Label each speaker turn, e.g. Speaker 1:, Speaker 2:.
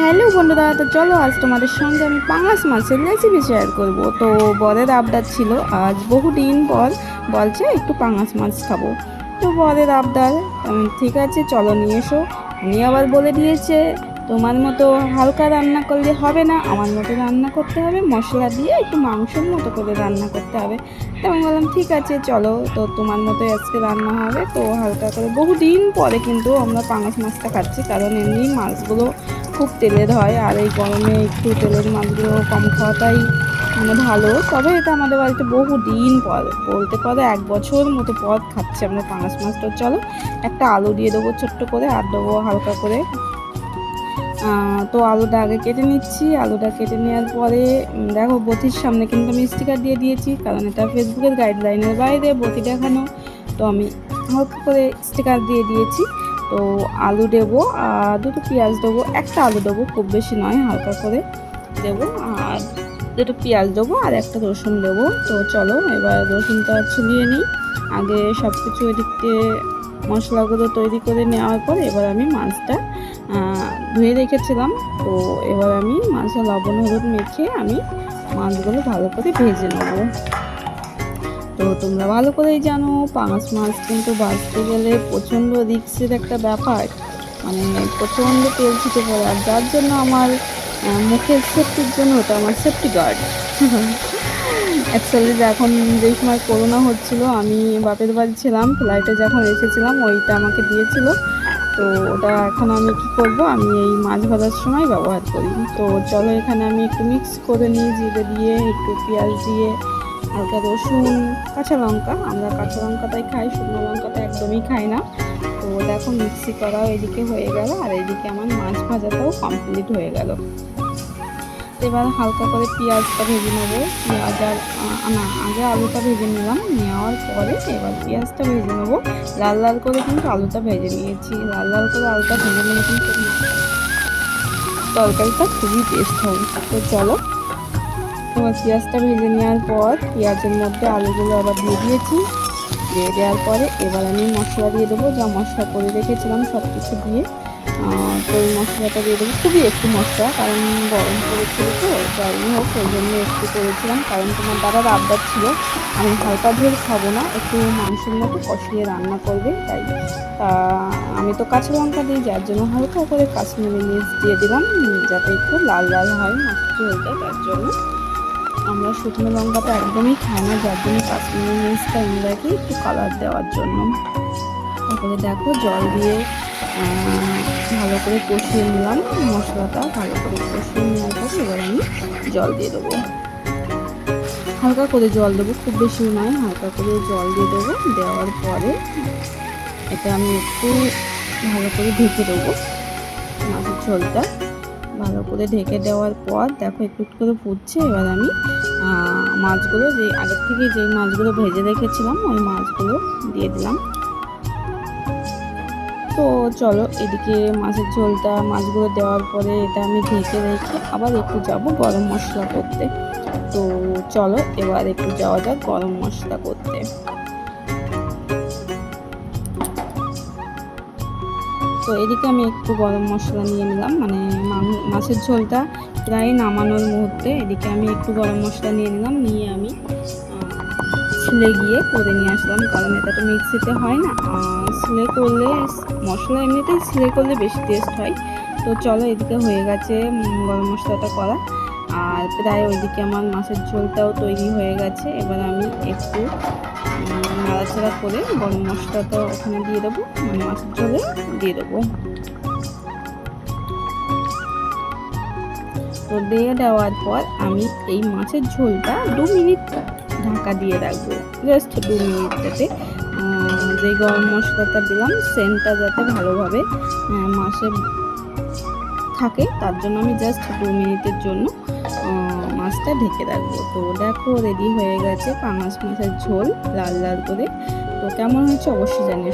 Speaker 1: Hello বন্ধুরা, তো চলো আজ তোমাদের সঙ্গে আমি পাঙাশ মাছের রেসিপি শেয়ার করব। তো বরের আবদার ছিল, আজ বহু দিন পর বলছে একটু পাঙাশ মাছ খাব। তো বরের আবদার ঠিক আছে, চলো নিয়ে এসো। উনি আবার বলে দিয়েছে তোমার মতো হালকা রান্না করলে হবে না, আমার মতো রান্না করতে হবে, মশলা দিয়ে একটু মাংসের মতো করে রান্না করতে হবে। তো আমি বললাম, ঠিক আছে, চলো, তো তোমার মতো আজকে রান্না হবে। তো হালকা করে বহুদিন পরে কিন্তু আমরা পাঙাশ মাছটা খাচ্ছি কারণ এমনি মাছগুলো খুব তেলের হয়, আর এই গরমে একটু তেলের মাছগুলো কম খাওয়াটাই মানে ভালো। তবে এটা আমাদের বাড়িতে বহু দিন পর, বলতে পারে এক বছর মতো পর খাচ্ছি আমরা পাঙাশ মাছটা। চলো, একটা আলু দিয়ে দেবো ছোট্ট করে, আর দেবো হালকা করে তো আলুটা আগে কেটে নিচ্ছি। আলুটা কেটে নেওয়ার পরে দেখো, বতির সামনে কিন্তু আমি স্টিকার দিয়ে দিয়েছি, কারণ এটা ফেসবুকের গাইডলাইনের বাইরে বতি দেখানো। তো আমি হালকা করে স্টিকার দিয়ে দিয়েছি। তো আলু দেবো, আর দুটো পেঁয়াজ দেবো, একটা আলু দেবো, খুব বেশি নয়, হালকা করে দেবো, আর দুটো পেঁয়াজ দেবো, আর একটা রসুন দেবো। তো চলো, এবার রসুনটা ছুলিয়ে নিই। আগে সব কিছু এদিকে মশলাগুলো তৈরি করে নেওয়ার পর, এবার আমি মাছটা ধুয়ে রেখেছিলাম। তো এবার আমি মাছে লবণ, হলুদ মেখে আমি মাছগুলো ভালো করে ভেজে নেব। তো তোমরা ভালো করেই জানো, পাঙাশ মাছ কিন্তু বাঁচতে গেলে প্রচণ্ড রিক্সের একটা ব্যাপার। মানে প্রচণ্ড তেল ছিটে পড়ে, আর যার জন্য আমার মুখের সেফটির জন্য ওটা আমার সেফটি গার্ড অ্যাকচুয়ালি এখন যেই সময় করোনা হচ্ছিল, আমি বাপের বাড়ি ছিলাম ফ্লাইটে যখন এসেছিলাম, ওইটা আমাকে দিয়েছিল। তো ওটা এখন আমি কি করব? আমি এই মাছ ভাজার সময় ব্যবহার করি। তো চলো এখানে আমি একটু মিক্স করে নিই, জিরে দিয়ে, একটু পেঁয়াজ দিয়ে, হালকা রসুন, কাঁচা লঙ্কা। আমরা কাঁচা লঙ্কাটাই খাই, শুকনো লঙ্কাটা একদমই খাই না। তো ওটা এখন মিক্সি করাও এদিকে হয়ে গেল, আর এদিকে আমার মাছ ভাজাটাও কমপ্লিট হয়ে গেল। এবার হালকা করে পেঁয়াজটা ভেজে নেব। পেঁয়াজ আর না, আগে আলুটা ভেজে নিলাম, নেওয়ার পরে এবার পেঁয়াজটা ভেজে নেব। লাল লাল করে কিন্তু আলুটা ভেজে নিয়েছি। লাল লাল করে আলুটা ভেজে নিয়ে কিন্তু তরকারিটা খুবই টেস্ট হয়। তো চলো এবার পেঁয়াজটা ভেজে নেওয়ার পর পেঁয়াজের মধ্যে আলুগুলো আবার দিয়ে দিয়েছি। দিয়ে দেওয়ার পরে এবার আমি মশলা দিয়ে দেবো। যা মশলা করে রেখেছিলাম সব কিছু দিয়ে তো এই মশলাটা দিয়ে দেবো। খুবই একটু মশলা, কারণ গরম করেছিল তো যাই হোক ওই জন্য একটু করেছিলাম। কারণ তোমার দাদার আবদার ছিল, আমি হালকা ঝোল খাব না, একটু মাংসের মতো কষিয়ে রান্না করবে, তাই। তা আমি তো কাঁচা লঙ্কা দিই, যার জন্য হালকা করে কাশ্মীরি মির্চ দিয়ে দিলাম, যাতে একটু লাল লাল হয় মাছের ঝোলটা তার জন্য। আমরা শুকনো লঙ্কাটা একদমই খাই না, যার জন্য কাশ্মীরি মির্চটা রাখি একটু কালার দেওয়ার জন্য। তারপরে দেখো জল দিয়ে ভালো করে কষিয়ে নিলাম। মশলাটা ভালো করে কষিয়ে নেওয়ার পরে এবার আমি জল দিয়ে দেবো। হালকা করে জল দেবো, খুব বেশি নয়, হালকা করে জল দিয়ে দেবো। দেওয়ার পরে এটা আমি একটু ভালো করে ঢেকে দেবো মাছের ঝোলটা। ভালো করে ঢেকে দেওয়ার পর দেখো একটু একটু করে ফুটছে। এবার আমি মাছগুলো যে আগের থেকে যে মাছগুলো ভেজে রেখেছিলাম, ওই মাছগুলো দিয়ে দিলাম। তো চলো এদিকে মাছের ঝোলটা, মাছগুলো দেওয়ার পরে এটা আমি ঢেকে রেখে আবার একটু যাব গরম মশলা করতে। তো চলো এবার একটু যাওয়া যাক গরম মশলা করতে। তো এদিকে আমি একটু গরম মশলা নিয়ে নিলাম মানে মাছের ঝোলটা প্রায় নামানোর মুহূর্তে এদিকে আমি একটু গরম মশলা নিয়ে নিলাম, নিয়ে আমি ছিলে গিয়ে করে নিয়ে আসলাম, কারণ এটা তো মিক্সিতে হয় না। ছিলে করলে মশলা এমনিতেই ছিলে করলে বেশি টেস্ট হয়। তো চলো এদিকে হয়ে গেছে গরম মশলাটা করা। আর প্রায় ওইদিকে আমার মাছের ঝোলটাও তৈরি হয়ে গেছে। এবার আমি একটু নাড়াচাড়া করে গরম মশলাটা ওখানে দিয়ে দেবো মানে মাছের ঝোলে দিয়ে দেবো। তো দিয়ে দেওয়ার পর আমি এই মাছের ঝোলটা দু মিনিট ঢাকা দিয়ে রাখব। জাস্ট দু মিনিট যাতে যে গরম মশলাটা দিলাম সেন্টটা যাতে ভালোভাবে মাসে থাকে, তার জন্য আমি জাস্ট দু মিনিটের জন্য মাছটা ঢেকে রাখব। তো দেখো রেডি হয়ে গেছে পাঙাশ মাছের ঝোল, লাল লাল করে। তো কেমন হয়েছে অবশ্যই জানিয়ে